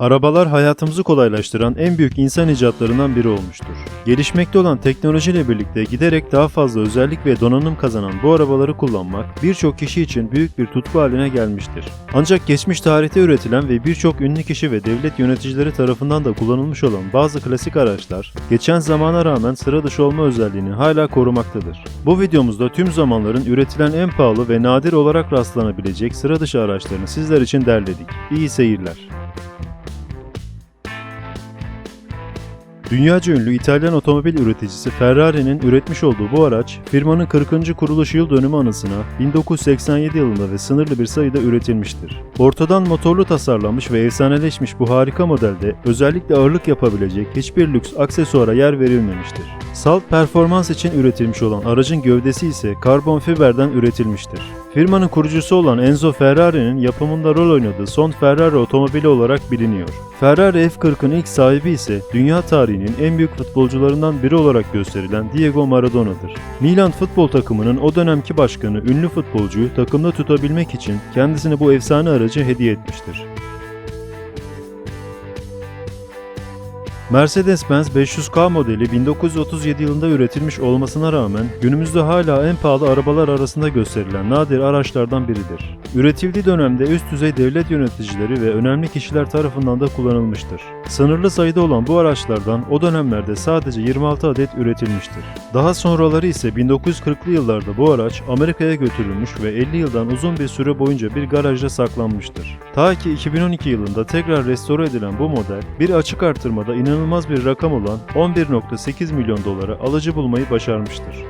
Arabalar hayatımızı kolaylaştıran en büyük insan icatlarından biri olmuştur. Gelişmekte olan teknolojiyle birlikte giderek daha fazla özellik ve donanım kazanan bu arabaları kullanmak birçok kişi için büyük bir tutku haline gelmiştir. Ancak geçmiş tarihte üretilen ve birçok ünlü kişi ve devlet yöneticileri tarafından da kullanılmış olan bazı klasik araçlar, geçen zamana rağmen sıra dışı olma özelliğini hala korumaktadır. Bu videomuzda tüm zamanların üretilen en pahalı ve nadir olarak rastlanabilecek sıra dışı araçlarını sizler için derledik. İyi seyirler. Dünyaca ünlü İtalyan otomobil üreticisi Ferrari'nin üretmiş olduğu bu araç, firmanın 40. kuruluş yıl dönümü anısına 1987 yılında ve sınırlı bir sayıda üretilmiştir. Ortadan motorlu tasarlanmış ve efsaneleşmiş bu harika modelde özellikle ağırlık yapabilecek hiçbir lüks aksesuara yer verilmemiştir. Salt performans için üretilmiş olan aracın gövdesi ise karbon fiberden üretilmiştir. Firmanın kurucusu olan Enzo Ferrari'nin yapımında rol oynadığı son Ferrari otomobili olarak biliniyor. Ferrari F40'ın ilk sahibi ise dünya tarihinin en büyük futbolcularından biri olarak gösterilen Diego Maradona'dır. Milan futbol takımının o dönemki başkanı ünlü futbolcuyu takımda tutabilmek için kendisine bu efsane aracı hediye etmiştir. Mercedes-Benz 500K modeli 1937 yılında üretilmiş olmasına rağmen günümüzde hala en pahalı arabalar arasında gösterilen nadir araçlardan biridir. Üretildiği dönemde üst düzey devlet yöneticileri ve önemli kişiler tarafından da kullanılmıştır. Sınırlı sayıda olan bu araçlardan o dönemlerde sadece 26 adet üretilmiştir. Daha sonraları ise 1940'lı yıllarda bu araç Amerika'ya götürülmüş ve 50 yıldan uzun bir süre boyunca bir garajda saklanmıştır. Ta ki 2012 yılında tekrar restore edilen bu model bir açık artırmada inanılmaz bir rakam olan 11.8 milyon dolara alıcı bulmayı başarmıştır.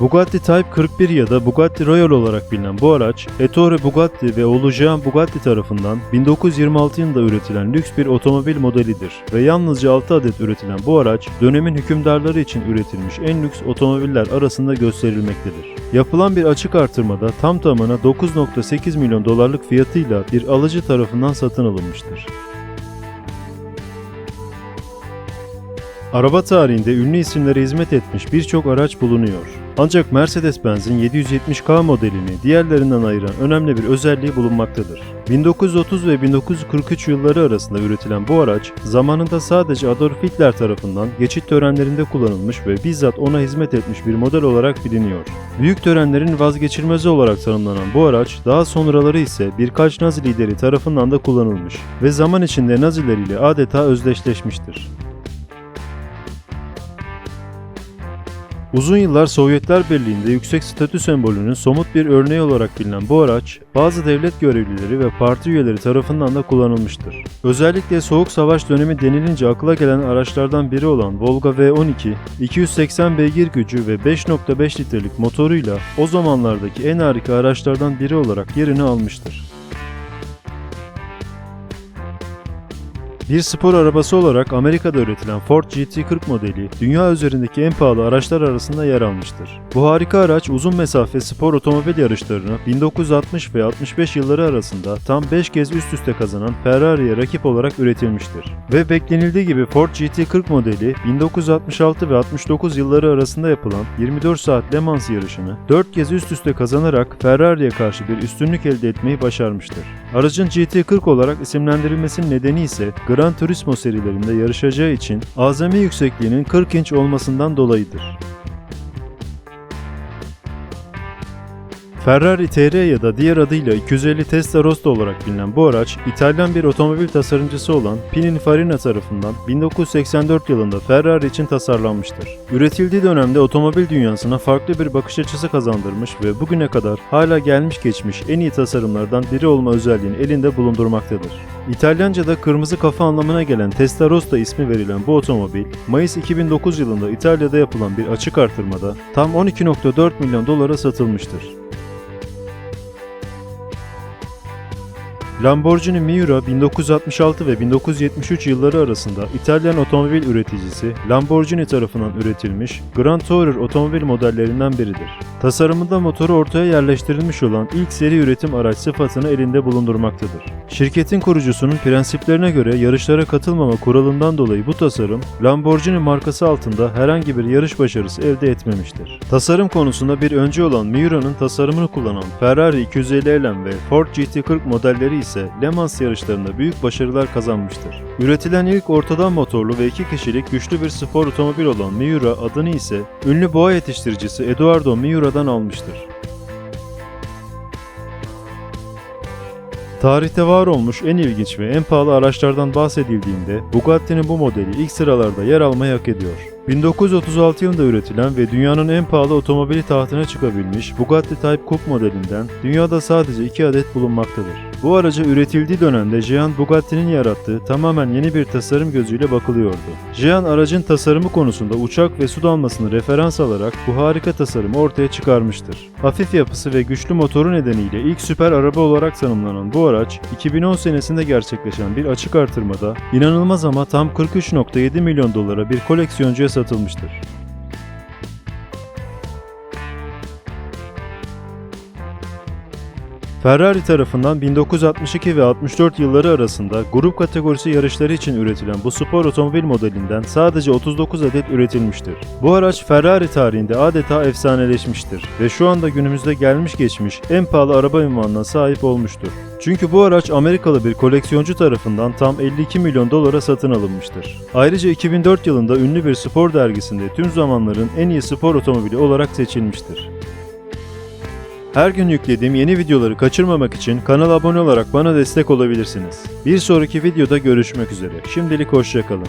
Bugatti Type 41 ya da Bugatti Royal olarak bilinen bu araç, Ettore Bugatti ve oğlu Jean Bugatti tarafından 1926 yılında üretilen lüks bir otomobil modelidir ve yalnızca 6 adet üretilen bu araç, dönemin hükümdarları için üretilmiş en lüks otomobiller arasında gösterilmektedir. Yapılan bir açık artırmada tam tamına 9.8 milyon dolarlık fiyatıyla bir alıcı tarafından satın alınmıştır. Araba tarihinde ünlü isimlere hizmet etmiş birçok araç bulunuyor. Ancak Mercedes-Benz'in 770K modelini diğerlerinden ayıran önemli bir özelliği bulunmaktadır. 1930 ve 1943 yılları arasında üretilen bu araç, zamanında sadece Adolf Hitler tarafından geçit törenlerinde kullanılmış ve bizzat ona hizmet etmiş bir model olarak biliniyor. Büyük törenlerin vazgeçilmezi olarak tanımlanan bu araç, daha sonraları ise birkaç Nazi lideri tarafından da kullanılmış ve zaman içinde Naziler ile adeta özdeşleşmiştir. Uzun yıllar Sovyetler Birliği'nde yüksek statü sembolünün somut bir örneği olarak bilinen bu araç, bazı devlet görevlileri ve parti üyeleri tarafından da kullanılmıştır. Özellikle Soğuk Savaş dönemi denilince akla gelen araçlardan biri olan Volga V12, 280 beygir gücü ve 5.5 litrelik motoruyla o zamanlardaki en harika araçlardan biri olarak yerini almıştır. Bir spor arabası olarak Amerika'da üretilen Ford GT40 modeli dünya üzerindeki en pahalı araçlar arasında yer almıştır. Bu harika araç uzun mesafe spor otomobil yarışlarını 1960 ve 65 yılları arasında tam 5 kez üst üste kazanan Ferrari'ye rakip olarak üretilmiştir. Ve beklenildiği gibi Ford GT40 modeli 1966 ve 69 yılları arasında yapılan 24 saat Le Mans yarışını 4 kez üst üste kazanarak Ferrari'ye karşı bir üstünlük elde etmeyi başarmıştır. Aracın GT40 olarak isimlendirilmesinin nedeni ise Gran Turismo serilerinde yarışacağı için azami yüksekliğinin 40 inç olmasından dolayıdır. Ferrari TR ya da diğer adıyla 250 Testarossa olarak bilinen bu araç, İtalyan bir otomobil tasarımcısı olan Pininfarina tarafından 1984 yılında Ferrari için tasarlanmıştır. Üretildiği dönemde otomobil dünyasına farklı bir bakış açısı kazandırmış ve bugüne kadar hala gelmiş geçmiş en iyi tasarımlardan biri olma özelliğini elinde bulundurmaktadır. İtalyanca'da kırmızı kafa anlamına gelen Testarossa ismi verilen bu otomobil, Mayıs 2009 yılında İtalya'da yapılan bir açık artırmada tam 12.4 milyon dolara satılmıştır. Lamborghini Miura 1966 ve 1973 yılları arasında İtalyan otomobil üreticisi Lamborghini tarafından üretilmiş Grand Tourer otomobil modellerinden biridir. Tasarımında motoru ortaya yerleştirilmiş olan ilk seri üretim araç sıfatını elinde bulundurmaktadır. Şirketin kurucusunun prensiplerine göre yarışlara katılmama kuralından dolayı bu tasarım Lamborghini markası altında herhangi bir yarış başarısı elde etmemiştir. Tasarım konusunda bir öncü olan Miura'nın tasarımını kullanan Ferrari 250 LM ve Ford GT40 modelleri ise Le Mans yarışlarında büyük başarılar kazanmıştır. Üretilen ilk ortadan motorlu ve iki kişilik güçlü bir spor otomobil olan Miura adını ise ünlü boğa yetiştiricisi Eduardo Miura'dan almıştır. Tarihte var olmuş en ilginç ve en pahalı araçlardan bahsedildiğinde Bugatti'nin bu modeli ilk sıralarda yer almayı hak ediyor. 1936 yılında üretilen ve dünyanın en pahalı otomobili tahtına çıkabilmiş Bugatti Type Coupe modelinden dünyada sadece 2 adet bulunmaktadır. Bu araca üretildiği dönemde Jean Bugatti'nin yarattığı tamamen yeni bir tasarım gözüyle bakılıyordu. Jean aracın tasarımı konusunda uçak ve su dalmasını referans alarak bu harika tasarımı ortaya çıkarmıştır. Hafif yapısı ve güçlü motoru nedeniyle ilk süper araba olarak tanımlanan bu araç 2010 senesinde gerçekleşen bir açık artırmada inanılmaz ama tam 43.7 milyon dolara bir koleksiyoncuya satılmıştır. Ferrari tarafından 1962 ve 64 yılları arasında grup kategorisi yarışları için üretilen bu spor otomobil modelinden sadece 39 adet üretilmiştir. Bu araç Ferrari tarihinde adeta efsaneleşmiştir ve şu anda günümüzde gelmiş geçmiş en pahalı araba ünvanına sahip olmuştur. Çünkü bu araç Amerikalı bir koleksiyoncu tarafından tam 52 milyon dolara satın alınmıştır. Ayrıca 2004 yılında ünlü bir spor dergisinde tüm zamanların en iyi spor otomobili olarak seçilmiştir. Her gün yüklediğim yeni videoları kaçırmamak için kanala abone olarak bana destek olabilirsiniz. Bir sonraki videoda görüşmek üzere. Şimdilik hoşçakalın.